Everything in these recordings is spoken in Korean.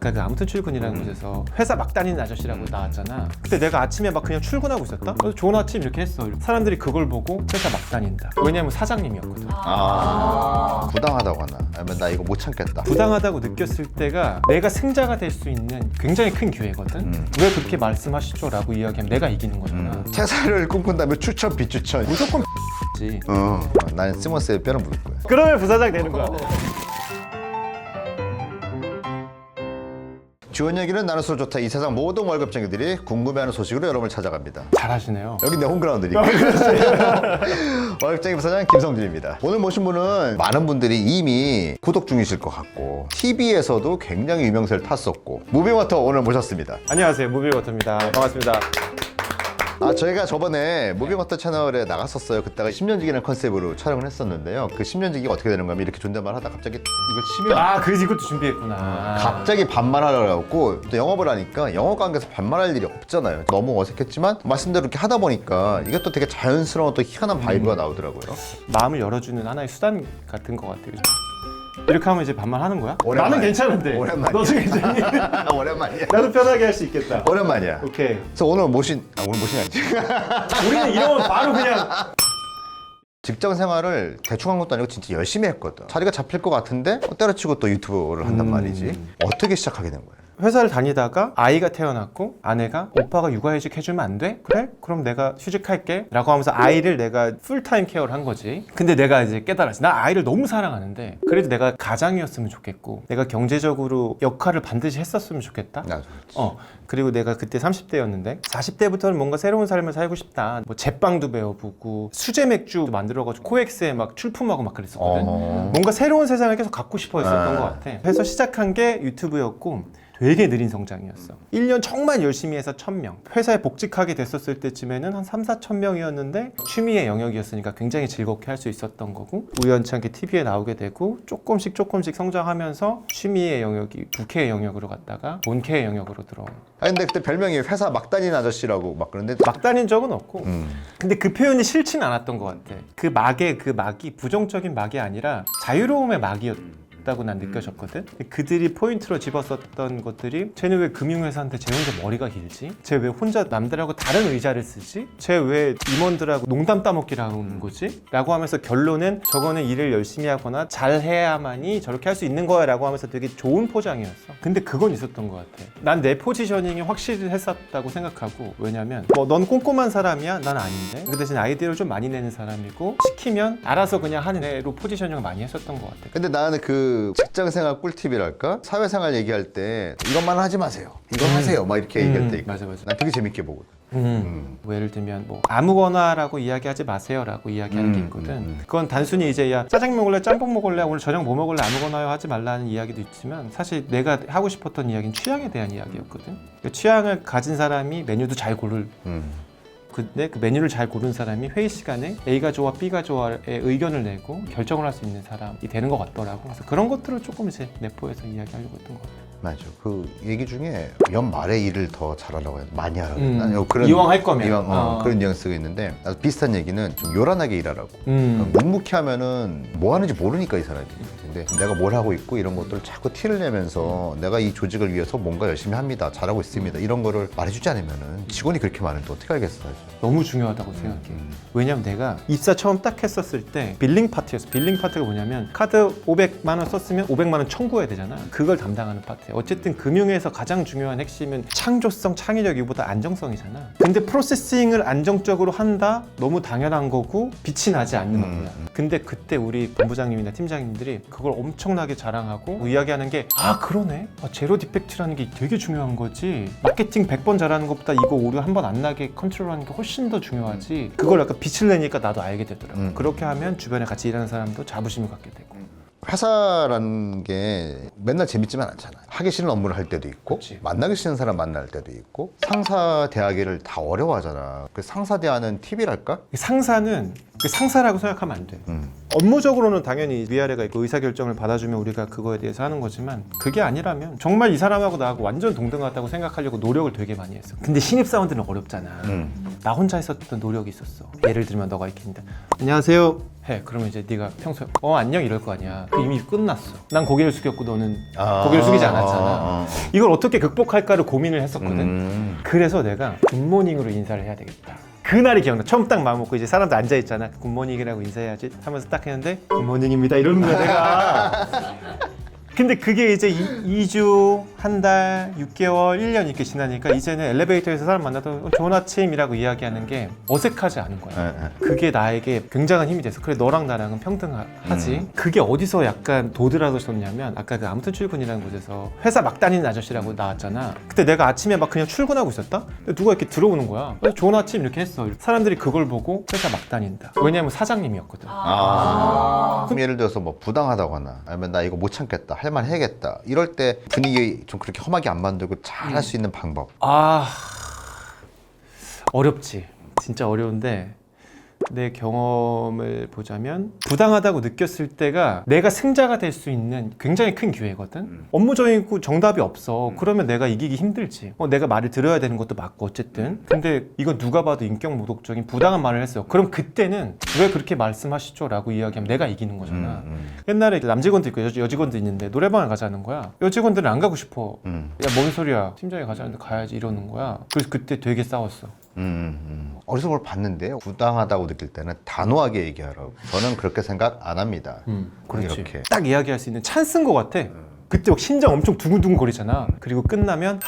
그러니까 그 아무튼 출근이라는 곳에서 회사 막 다니는 아저씨라고 나왔잖아. 그때 내가 아침에 막 그냥 출근하고 있었다. 그래서 좋은 아침 이렇게 했어. 사람들이 그걸 보고 회사 막 다닌다. 왜냐면 사장님이었거든. 아 부당하다고 하나 아니면 나 이거 못 참겠다 부당하다고 느꼈을 때가 내가 승자가 될 수 있는 굉장히 큰 기회거든. 음. 왜 그렇게 말씀하시죠라고 이야기하면 내가 이기는 거잖아. 음. 퇴사를 꿈꾼다면 추천 비추천 무조건 지. 어 나는 스머스의 뼈를 묻을 거야 그러면 부사장 되는 거야. 좋은 얘기는 나눌수록 좋다 이 세상 모든 월급쟁이들이 궁금해하는 소식으로 여러분을 찾아갑니다 잘하시네요. 여기 내 홈그라운드니까 월급쟁이 부사장 김성준입니다 오늘 모신 분은 많은 분들이 이미 구독 중이실 것 같고 TV에서도 굉장히 유명세를 탔었고 무비워터 오늘 모셨습니다 안녕하세요. 무비워터입니다. 반갑습니다. 아 저희가 저번에 무비워터 채널에 나갔었어요. 그때가 10년지기라는 컨셉으로 촬영을 했었는데요. 그 10년지기가 어떻게 되는 거면 이렇게 존댓말 하다 갑자기 이걸 치면 아, 그래서 이것도 준비했구나. 갑자기 반말하려고 했고 또 영업을 하니까 영업 관계에서 반말할 일이 없잖아요. 너무 어색했지만 말씀대로 이렇게 하다 보니까 이게 또 되게 자연스러운 또 희한한 바이브가 나오더라고요. 마음을 열어주는 하나의 수단 같은 것 같아요. 이렇게 하면 이제 반말하는 거야? 오랜만이야. 나는 괜찮은데. 오랜만이야. 너도 괜찮니? 오랜만이야 나도 편하게 할 수 있겠다. 오랜만이야 오케이. 그래서 오늘 모신 아 오늘 모신 아니지 우리는 이러면 바로 그냥 직장 생활을 대충 한 것도 아니고 진짜 열심히 했거든 자리가 잡힐 것 같은데 어, 때려치고 또 유튜브를 한단 말이지 어떻게 시작하게 된 거야? 회사를 다니다가 아이가 태어났고 아내가 오빠가 육아휴직 해주면 안 돼? 그래? 그럼 내가 휴직할게 라고 하면서 아이를 내가 풀타임 케어를 한 거지 근데 내가 이제 깨달았지 나 아이를 너무 사랑하는데 그래도 내가 가장이었으면 좋겠고 내가 경제적으로 역할을 반드시 했었으면 좋겠다 나도 어 그리고 내가 그때 30대였는데 40대부터는 뭔가 새로운 삶을 살고 싶다 뭐 제빵도 배워보고 수제 맥주 만들어가지고 코엑스에 막 출품하고 막 그랬었거든 어. 뭔가 새로운 세상을 계속 갖고 싶어 했었던 아. 것 같아 그래서 시작한 게 유튜브였고 되게 느린 성장이었어. 1년 정말 열심히 해서 1000명. 회사에 복직하게 됐었을 때쯤에는 한 3, 4천 명이었는데 취미의 영역이었으니까 굉장히 즐겁게 할 수 있었던 거고 우연찮게 TV에 나오게 되고 조금씩 조금씩 성장하면서 취미의 영역이 부캐의 영역으로 갔다가 본캐의 영역으로 들어온. 아니 근데 그때 별명이 회사 막 다니는 아저씨라고 막 그런데 막 다닌 적은 없고. 음. 근데 그 표현이 싫진 않았던 것 같아. 그 막의 그 막이 부정적인 막이 아니라 자유로움의 막이었 다고 난 느껴졌거든? 그들이 포인트로 집었었던 것들이 쟤는 왜 금융회사한테 쟤 혼자 머리가 길지? 쟤 왜 혼자 남들하고 다른 의자를 쓰지? 쟤 왜 임원들하고 농담 따먹기를 하는 거지? 라고 하면서 결론은 저거는 일을 열심히 하거나 잘 해야만이 저렇게 할 수 있는 거야 라고 하면서 되게 좋은 포장이었어. 근데 그건 있었던 것 같아. 난 내 포지셔닝이 확실히 했었다고 생각하고 왜냐면 뭐 넌 꼼꼼한 사람이야? 난 아닌데. 그 대신 아이디어를 좀 많이 내는 사람이고 시키면 알아서 그냥 하는 애로 포지셔닝을 많이 했었던 것 같아. 근데 나는 그 직장 생활 꿀팁이랄까? 사회생활 얘기할 때 이것만 하지 마세요. 이거 하세요. 막 이렇게 얘기할 음, 때 있고. 맞아, 맞아. 난 되게 재밌게 보거든. 음. 뭐 예를 들면 뭐 아무거나라고 이야기하지 마세요라고 이야기하는 게 음, 있거든. 음, 음. 그건 단순히 이제 야 짜장 먹을래, 짬뽕 먹을래, 오늘 저녁 뭐 먹을래 아무거나요 하지 말라는 이야기도 있지만 사실 내가 하고 싶었던 이야기는 취향에 대한 이야기였거든. 그 취향을 가진 사람이 메뉴도 잘 고를. 음. 근데 그 메뉴를 잘 고른 사람이 회의 시간에 A가 좋아, B가 좋아의 의견을 내고 결정을 할 수 있는 사람이 되는 것 같더라고. 그래서 그런 것들을 조금 이제 내포해서 이야기하려고 했던 것 같아. 맞아. 그 얘기 중에 연말에 일을 더 잘하라고 해. 많이 하라고 음. 했나? 그런 이왕 할 거면. 이왕, 어, 어. 그런 뉘앙스가 있는데 나도 비슷한 얘기는 좀 요란하게 일하라고. 음. 묵묵히 하면은 뭐 하는지 모르니까 이 사람이. 근데 내가 뭘 하고 있고 이런 것들을 자꾸 티를 내면서 내가 이 조직을 위해서 뭔가 열심히 합니다. 잘하고 있습니다. 이런 거를 말해주지 않으면은 직원이 그렇게 많은데 어떻게 알겠어 사실. 너무 중요하다고 생각해. 음. 왜냐면 내가 입사 처음 딱 했었을 때 빌링 파트였어. 빌링 파트가 뭐냐면 카드 500만 원 썼으면 500만 원 청구해야 되잖아. 그걸 담당하는 파트 야. 어쨌든 금융에서 가장 중요한 핵심은 창조성, 창의력 이보다 안정성이잖아. 근데 프로세싱을 안정적으로 한다? 너무 당연한 거고 빛이 나지 않는 음, 거야. 근데 그때 우리 본부장님이나 팀장님들이 그걸 엄청나게 자랑하고 이야기하는 게 아 그러네. 아, 제로 디펙트라는 게 되게 중요한 거지. 마케팅 100번 잘하는 것보다 이거 오류 한 번 안 나게 컨트롤하는 게 훨씬 더 중요하지. 그걸 약간 빛을 내니까 나도 알게 되더라고. 음. 그렇게 하면 주변에 같이 일하는 사람도 자부심을 갖게 되고. 회사라는 게 맨날 재밌지만 않잖아. 하기 싫은 업무를 할 때도 있고, 그치. 만나기 싫은 사람 만날 때도 있고, 상사 대하기를 다 어려워하잖아. 그 상사 대하는 팁이랄까? 상사는 그 상사라고 생각하면 안 돼. 음. 업무적으로는 당연히 위아래가 있고 의사결정을 받아주면 우리가 그거에 대해서 하는 거지만 그게 아니라면 정말 이 사람하고 나하고 완전 동등하다고 생각하려고 노력을 되게 많이 했어. 근데 신입사원들은 어렵잖아. 음. 나 혼자 했었던 노력이 있었어. 예를 들면 너가 이렇게 했는데 안녕하세요. 해. 그러면 이제 네가 평소에 어 안녕 이럴 거 아니야. 그 이미 끝났어. 난 고개를 숙였고 너는 아. 고개를 숙이지 않았잖아. 아, 아. 이걸 어떻게 극복할까를 고민을 했었거든. 음. 그래서 내가 굿모닝으로 인사를 해야 되겠다. 그날이 기억나. 처음 딱 마음 먹고 이제 사람들 앉아 있잖아. 굿모닝이라고 인사해야지 하면서 딱 했는데 굿모닝입니다 이러는 거야 내가. 근데 그게 이제 2, 주한 달, 6개월, 1년 이렇게 지나니까 이제는 엘리베이터에서 사람 만나도 어, 좋은 아침이라고 이야기하는 게 어색하지 않은 거야. 예, 예. 그게 나에게 굉장한 힘이 돼서 그래 너랑 나랑은 평등하지. 음. 그게 어디서 약간 도드라졌냐면 아까 그 아무튼 출근이라는 곳에서 회사 막 다니는 아저씨라고 나왔잖아. 그때 내가 아침에 막 그냥 출근하고 있었다? 근데 누가 이렇게 들어오는 거야? 어, 좋은 아침 이렇게 했어. 사람들이 그걸 보고 회사 막 다닌다. 왜냐면 사장님이었거든. 아. 그럼 예를 들어서 뭐 부당하다거나 아니면 나 이거 못 참겠다 할만 해야겠다. 이럴 때 분위기 좀 그렇게 험하게 안 만들고 잘 할 수 있는 방법. 아 어렵지. 진짜 어려운데 내 경험을 보자면 부당하다고 느꼈을 때가 내가 승자가 될 수 있는 굉장히 큰 기회거든. 업무적이고 정답이 없어. 그러면 내가 이기기 힘들지. 어, 내가 말을 들어야 되는 것도 맞고 어쨌든. 근데 이건 누가 봐도 인격 모독적인 부당한 말을 했어 그럼 그때는 왜 그렇게 말씀하시죠? 라고 이야기하면 내가 이기는 거잖아. 음, 옛날에 남직원도 있고 여, 여직원도 있는데 노래방을 가자는 거야. 여직원들은 안 가고 싶어. 음, 야뭔 소리야? 팀장이 가자는데 가야지 이러는 거야. 그래서 그때 되게 싸웠어 음, 음. 어디서 뭘 봤는데 부당하다고 느낄 때는 단호하게 얘기하라고. 저는 그렇게 생각 안 합니다. 음, 그렇지. 이렇게. 딱 이야기할 수 있는 찬스인 것 같아. 그때 막 심장 엄청 두근두근 거리잖아. 그리고 끝나면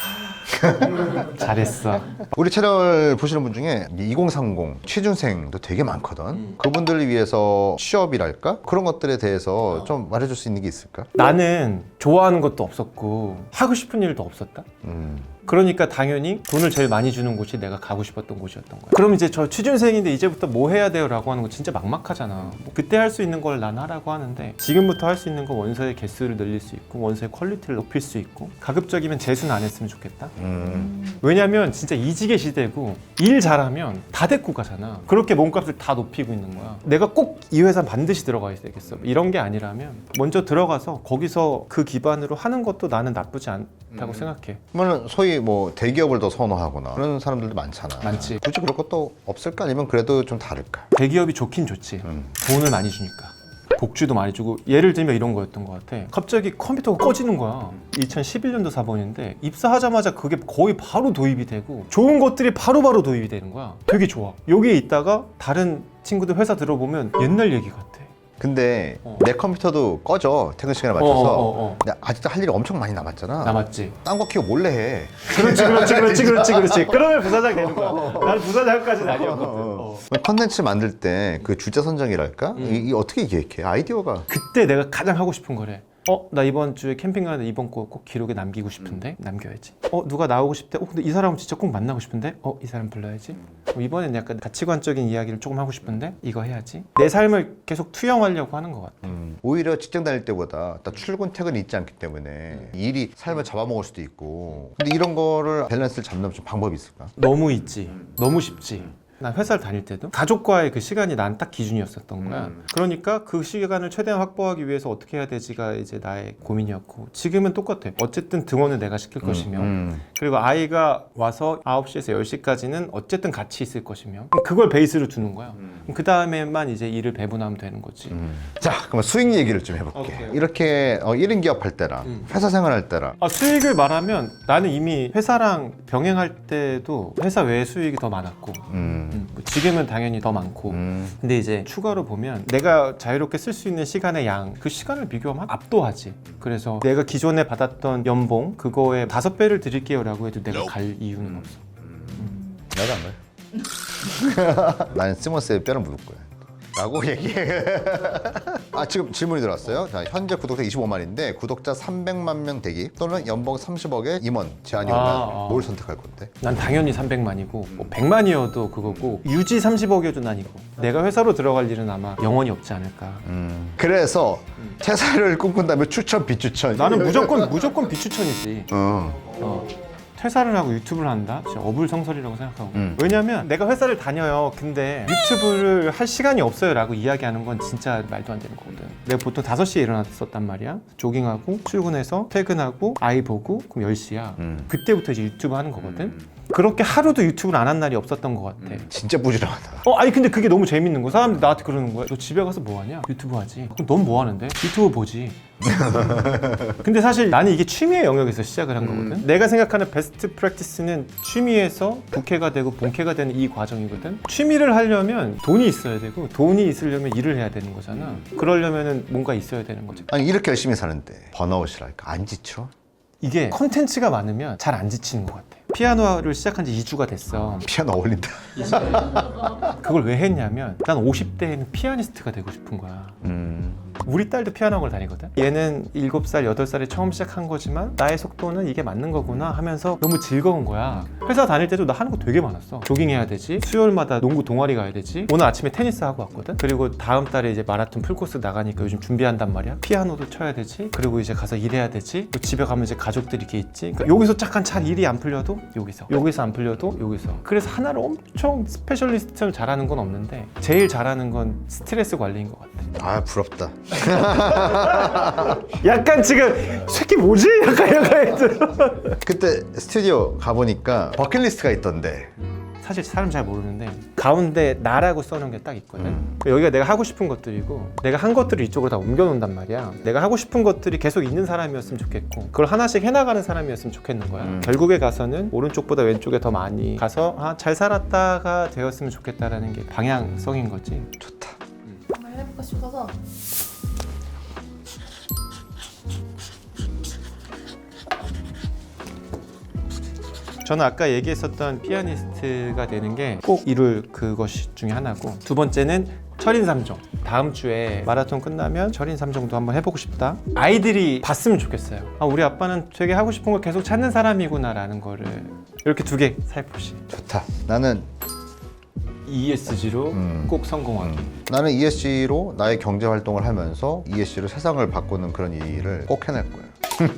잘했어 우리 채널 보시는 분 중에 2030 취준생도 되게 많거든 음. 그분들을 위해서 취업이랄까 그런 것들에 대해서 좀 말해줄 수 있는 게 있을까? 나는 좋아하는 것도 없었고 하고 싶은 일도 없었다 음. 그러니까 당연히 돈을 제일 많이 주는 곳이 내가 가고 싶었던 곳이었던 거야. 그럼 이제 저 취준생인데 이제부터 뭐 해야 돼요? 라고 하는 거 진짜 막막하잖아. 뭐 그때 할 수 있는 걸 난 하라고 하는데 지금부터 할 수 있는 건 원서의 개수를 늘릴 수 있고 원서의 퀄리티를 높일 수 있고 가급적이면 재수는 안 했으면 좋겠다. 음. 왜냐면 진짜 이직의 시대고 일 잘하면 다 데리고 가잖아. 그렇게 몸값을 다 높이고 있는 거야. 내가 꼭 이 회사 반드시 들어가야 되겠어. 이런 게 아니라면 먼저 들어가서 거기서 그 기반으로 하는 것도 나는 나쁘지 않다고 생각해. 그러면 소위 뭐 대기업을 더 선호하거나 그런 사람들도 많잖아 많지. 굳이 그럴 것도 없을까 아니면 그래도 좀 다를까? 대기업이 좋긴 좋지. 음. 돈을 많이 주니까. 복지도 많이 주고 예를 들면 이런 거였던 것 같아. 갑자기 컴퓨터가 꺼지는 거야. 2011년도 사본인데 입사하자마자 그게 거의 바로 도입이 되고 좋은 것들이 바로 바로 도입이 되는 거야. 되게 좋아. 여기에 있다가 다른 친구들 회사 들어보면 옛날 얘기 같아. 근데 어. 내 컴퓨터도 꺼져 퇴근 시간에 맞춰서 어, 어, 어. 근데 아직도 할 일이 엄청 많이 남았잖아 남았지. 딴 거 키고 몰래 해 그렇지, 그렇지, 그렇지, 그렇지, 그렇지. 그러면 부사장 되는 거야. 나는 부사장까지는 아니었거든. 어. 컨텐츠 만들 때 그 주제 선정이랄까? 음. 이, 이 어떻게 기획해? 아이디어가 그때 내가 가장 하고 싶은 거래. 어, 나 이번 주에 캠핑 가는데 이번 거 꼭 기록에 남기고 싶은데 남겨야지. 어, 누가 나오고 싶대. 어, 근데 이 사람 진짜 꼭 만나고 싶은데. 어, 이 사람 불러야지. 어, 이번엔 약간 가치관적인 이야기를 조금 하고 싶은데 이거 해야지. 내 삶을 계속 투영하려고 하는 것 같아. 음, 오히려 직장 다닐 때보다 딱 출근 퇴근이 있지 않기 때문에 음. 일이 삶을 잡아먹을 수도 있고 근데 이런 거를 밸런스를 잡는 좀 방법이 있을까? 너무 있지. 너무 쉽지. 난 회사를 다닐 때도 가족과의 그 시간이 난 딱 기준이었었던 거야. 음. 그러니까 그 시간을 최대한 확보하기 위해서 어떻게 해야 되지가 이제 나의 고민이었고 지금은 똑같아. 어쨌든 등원은 내가 시킬 것이며 음. 그리고 아이가 와서 9시에서 10시까지는 어쨌든 같이 있을 것이며 그걸 베이스로 두는 거야. 그 다음에만 이제 일을 배분하면 되는 거지. 음. 자 그러면 수익 얘기를 좀 해볼게 오케이. 이렇게 어, 1인 기업 할 때랑 음. 회사 생활할 때랑 아, 수익을 말하면 나는 이미 회사랑 병행할 때도 회사 외에 수익이 더 많았고 음. 음, 뭐 지금은 당연히 더 많고. 음. 근데 이제 추가로 보면 내가 자유롭게 쓸 수 있는 시간의 양 그 시간을 비교하면 압도하지. 그래서 내가 기존에 받았던 연봉 그거에 다섯 배를 드릴게요라고 해도 내가 갈 이유는 없어. 나도 안 가요. 나는 스머스에 뼈를 묻을 거야 라고 얘기해 아 지금 질문이 들어왔어요 자, 현재 구독자 25만인데 구독자 300만 명 되기 또는 연봉 30억의 임원 제안이 아, 오면 아. 뭘 선택할 건데? 난 당연히 300만이고 뭐 100만이어도 그거고 유지 30억이어도 난 이거 내가 회사로 들어갈 일은 아마 영원히 없지 않을까 음. 그래서 퇴사를 꿈꾼다면 추천 비추천 나는 무조건 무조건 비추천이지 어. 어. 퇴사를 하고 유튜브를 한다? 진짜 어불성설이라고 생각하고. 음. 왜냐면 내가 회사를 다녀요. 근데 유튜브를 할 시간이 없어요 라고 이야기하는 건 진짜 말도 안 되는 거거든. 내가 보통 5시에 일어났었단 말이야. 조깅하고 출근해서 퇴근하고 아이 보고 그럼 10시야. 음. 그때부터 이제 유튜브 하는 거거든 그렇게 하루도 유튜브를 안 한 날이 없었던 것 같아. 진짜 부지런하다. 어 아니 근데 그게 너무 재밌는 거야. 사람들이 나한테 그러는 거야. 너 집에 가서 뭐 하냐? 유튜브 하지. 그럼 넌 뭐 하는데? 유튜브 보지. 근데 사실 나는 이게 취미의 영역에서 시작을 한 거거든. 내가 생각하는 베스트 프랙티스는 취미에서 부캐가 되고 본캐가 되는 이 과정이거든. 취미를 하려면 돈이 있어야 되고 돈이 있으려면 일을 해야 되는 거잖아. 그러려면은 뭔가 있어야 되는 거지. 아니 이렇게 열심히 사는데 번아웃이랄까? 안 지쳐? 이게 컨텐츠가 많으면 잘 안 지치는 것 같아 피아노를 시작한 지 2주가 됐어 피아노 어울린다. 그걸 왜 했냐면 난 50대에는 피아니스트가 되고 싶은 거야 음. 우리 딸도 피아노 학원을 다니거든. 얘는 7살, 8살에 처음 시작한 거지만 나의 속도는 이게 맞는 거구나 하면서 너무 즐거운 거야. 회사 다닐 때도 나 하는 거 되게 많았어. 조깅해야 되지. 수요일마다 농구 동아리 가야 되지. 오늘 아침에 테니스 하고 왔거든. 그리고 다음 달에 이제 마라톤 풀코스 나가니까 요즘 준비한단 말이야. 피아노도 쳐야 되지. 그리고 이제 가서 일해야 되지. 또 집에 가면 이제 가족들이 이렇게 있지. 그러니까 여기서 잠깐 잘 일이 안 풀려도 여기서. 여기서 안 풀려도 여기서. 그래서 하나를 엄청 스페셜리스트처럼 잘하는 건 없는데 제일 잘하는 건 스트레스 관리인 것 같아. 아 부럽다. 약간 지금 새끼 뭐지? 약간 약간 했죠. 그때 스튜디오 가보니까 버킷리스트가 있던데 사실 사람 잘 모르는데 가운데 나라고 써놓은 게 딱 있거든. 여기가 내가 하고 싶은 것들이고 내가 한 것들을 이쪽으로 다 옮겨놓는단 말이야. 내가 하고 싶은 것들이 계속 있는 사람이었으면 좋겠고 그걸 하나씩 해나가는 사람이었으면 좋겠는 거야. 음. 결국에 가서는 오른쪽보다 왼쪽에 더 많이 가서 아, 잘 살았다가 되었으면 좋겠다라는 게 방향성인 거지. 좋다. 한번 해볼까 싶어서. 저는 아까 얘기했었던 피아니스트가 되는 게 꼭 이룰 그것 중에 하나고 두 번째는 철인 3종. 다음 주에 마라톤 끝나면 철인 3종도 한번 해보고 싶다. 아이들이 봤으면 좋겠어요. 아, 우리 아빠는 되게 하고 싶은 걸 계속 찾는 사람이구나 라는 거를 이렇게 두 개 살포시. 좋다. 나는 ESG로 음. 꼭 성공하기 나는 ESG로 나의 경제 활동을 하면서 ESG로 세상을 바꾸는 그런 일을 꼭 해낼 거야.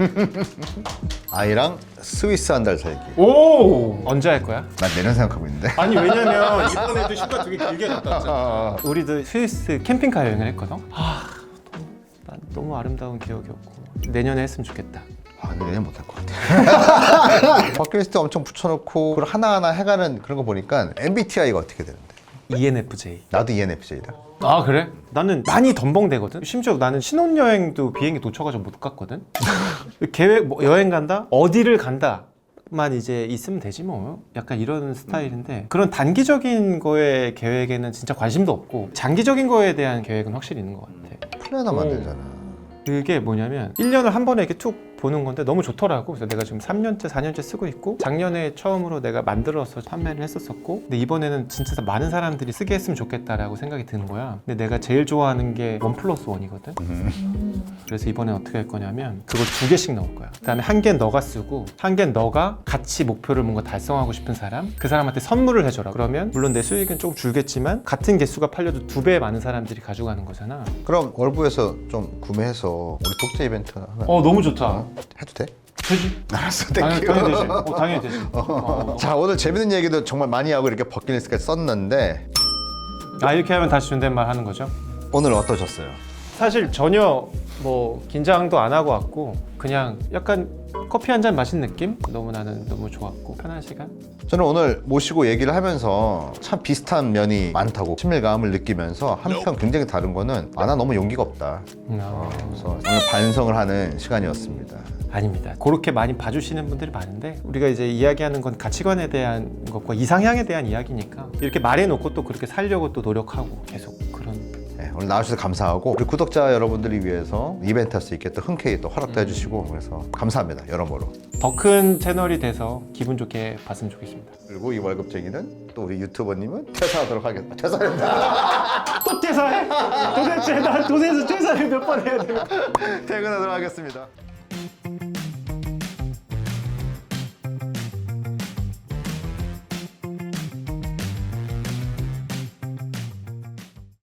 아이랑 스위스 한 달 살기. 오 언제 할 거야? 난 내년 생각하고 있는데. 아니 왜냐면 이번에도 휴가 되게 길게 갔다 왔잖아 아, 우리도 스위스 캠핑카 여행을 했거든. 아, 너무, 난 너무 아름다운 기억이었고 내년에 했으면 좋겠다. 아, 근데 내년 못할 것 같아. 버킷리스트 엄청 붙여놓고 그걸 하나하나 해가는 그런 거 보니까 MBTI가 어떻게 되는데? ENFJ. 나도 ENFJ다. 아 그래? 나는 많이 덤벙대거든. 심지어 나는 신혼여행도 비행기 놓쳐가지고 못 갔거든. 계획 뭐 여행 간다? 어디를 간다? 만 이제 있으면 되지 뭐 약간 이런 스타일인데 그런 단기적인 거에 계획에는 진짜 관심도 없고 장기적인 거에 대한 계획은 확실히 있는 것 같아 하면 안 되잖아. 그게 뭐냐면 1년을 한 번에 이렇게 툭 보는 건데 너무 좋더라고. 그래서 내가 지금 3년째, 4년째 쓰고 있고 작년에 처음으로 내가 만들어서 판매를 했었었고 근데 이번에는 진짜 많은 사람들이 쓰게 했으면 좋겠다라고 생각이 드는 거야. 근데 내가 제일 좋아하는 게 원 플러스 원이거든. 그래서 이번에 어떻게 할 거냐면 그걸 두 개씩 넣을 거야. 그다음에 한 개는 너가 쓰고 한 개는 너가 같이 목표를 뭔가 달성하고 싶은 사람 그 사람한테 선물을 해줘라. 그러면 물론 내 수익은 조금 줄겠지만 같은 개수가 팔려도 두 배 많은 사람들이 가져가는 거잖아. 그럼 월부에서 좀 구매해서 우리 독재 이벤트 하면 어 너무 좋다. 해도 돼? 되지. 알았어, 당연히, 땡큐. 당연히 되지. 어, 당연히 되지. 어. 자 오늘 재밌는 얘기도 정말 많이 하고 이렇게 버킷리스트까지 썼는데 아 이렇게 하면 다시 존댓말 하는 거죠? 오늘 어떠셨어요? 사실 전혀 뭐 긴장도 안 하고 왔고 그냥 약간 커피 한 잔 마신 느낌? 너무 나는 너무 좋았고 편한 시간? 저는 오늘 모시고 얘기를 하면서 참 비슷한 면이 많다고 친밀감을 느끼면서 한편 굉장히 다른 거는 아 나 너무 용기가 없다 아, 그래서 오늘 반성을 하는 시간이었습니다 아닙니다. 그렇게 많이 봐주시는 분들이 많은데 우리가 이제 이야기하는 건 가치관에 대한 것과 이상향에 대한 이야기니까 이렇게 말해놓고 또 그렇게 살려고 또 노력하고 계속 그런 네, 오늘 나와주셔서 감사하고 우리 구독자 여러분들을 위해서 이벤트 할 수 있게 또 흔쾌히 또 허락도 해주시고 그래서 감사합니다 여러모로 더 큰 채널이 돼서 기분 좋게 봤으면 좋겠습니다. 그리고 이 월급쟁이는 또 우리 유튜버님은 퇴사하도록 하겠다 퇴사합니다 또 퇴사해? 도대체 난 도대체 퇴사를 몇 번 해야 돼? 퇴근하도록 하겠습니다